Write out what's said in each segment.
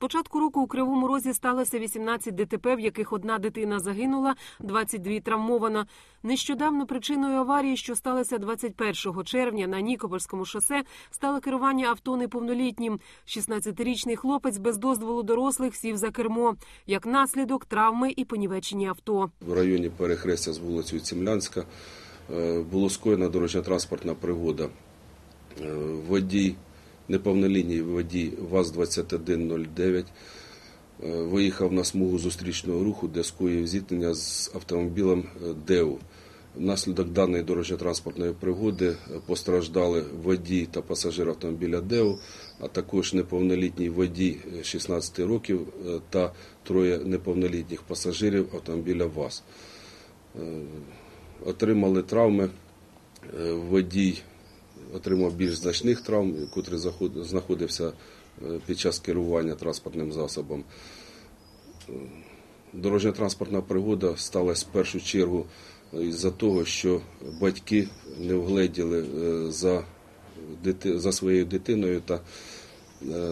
початку року у Кривому Розі сталося 18 ДТП, в яких одна дитина загинула, 22 травмовано. Нещодавно причиною аварії, що сталося 21 червня на Нікопольському шосе, стало керування авто неповнолітнім. 16-річний хлопець без дозволу дорослих сів за кермо. Як наслідок травми і понівечені авто. В районі перехрестя з вулицею Цімлянська е, було скоєна дорожньо-транспортна пригода. Е, Водій, неповнолітній водій ВАЗ-2109 е, виїхав на смугу зустрічного руху, де скоїв зіткнення з автомобілем е, ДЕУ. Внаслідок даної дорожньо-транспортної пригоди е, постраждали водій та пасажир автомобіля ДЕУ, а також неповнолітній водій е, 16 років е, та троє неповнолітніх пасажирів автомобіля ВАЗ. Отримали травми. Водій отримав більш значних травм, котрий знаходився е, під час керування транспортним засобом. Дорожньо-транспортна пригода сталася в першу чергу із-за того, що батьки не вгледіли е, за, за своєю дитиною та е,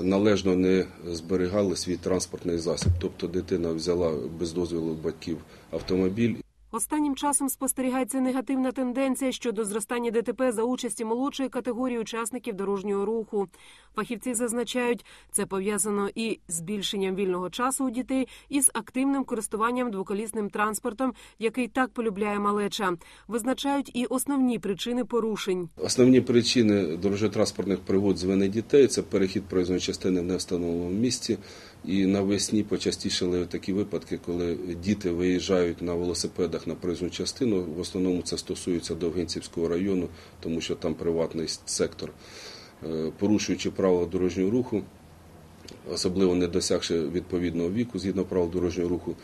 належно не зберігали свій транспортний засіб. Тобто дитина взяла без дозволу батьків автомобіль Останнім часом спостерігається негативна тенденція щодо зростання ДТП за участі молодшої категорії учасників дорожнього руху. Фахівці зазначають, це пов'язано і з збільшенням вільного часу у дітей, і з активним користуванням двоколісним транспортом, який так полюбляє малеча. Визначають і основні причини порушень. Основні причини дорожньо-транспортних пригод з вини дітей це перехід проїзної частини в невстановленому місці. І навесні почастішали такі випадки, коли діти виїжджають на велосипедах на проїзну частину. В основному це стосується Довгинцівського району, тому що там приватний сектор. Е, Порушуючи правила дорожнього руху, особливо не досягши відповідного віку згідно правил дорожнього руху,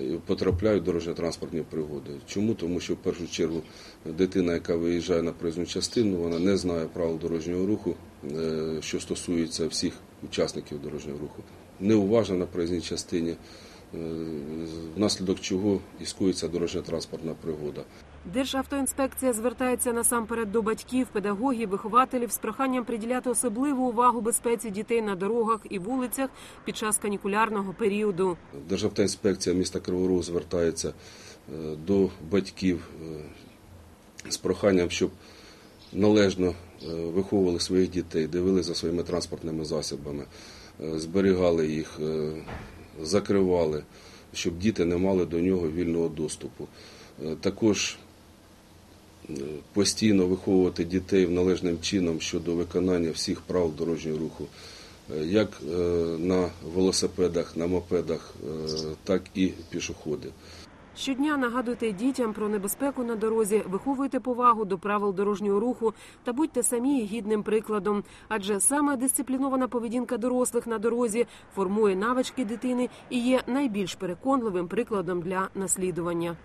е, потрапляють дорожньо-транспортні пригоди. Чому? Тому що в першу чергу дитина, яка виїжджає на проїзну частину, вона не знає правил дорожнього руху, е, що стосується всіх учасників дорожнього руху. Неуважна на проїзній частині, внаслідок чого і скоїться дорожньо-транспортна пригода. Державтоінспекція звертається насамперед до батьків, педагогів, вихователів з проханням приділяти особливу увагу безпеці дітей на дорогах і вулицях під час канікулярного періоду. Державна інспекція міста Кривого Рогу звертається е, до батьків е, з проханням, щоб належно е, виховували своїх дітей, дивилися за своїми транспортними засобами, зберігали їх, закривали, щоб діти не мали до нього вільного доступу. Е, Також е, постійно виховувати дітей належним чином щодо виконання всіх прав дорожнього руху, е, як на велосипедах, на мопедах, так і пішоходи. Щодня нагадуйте дітям про небезпеку на дорозі, виховуйте повагу до правил дорожнього руху та будьте самі гідним прикладом. Адже саме дисциплінована поведінка дорослих на дорозі формує навички дитини і є найбільш переконливим прикладом для наслідування.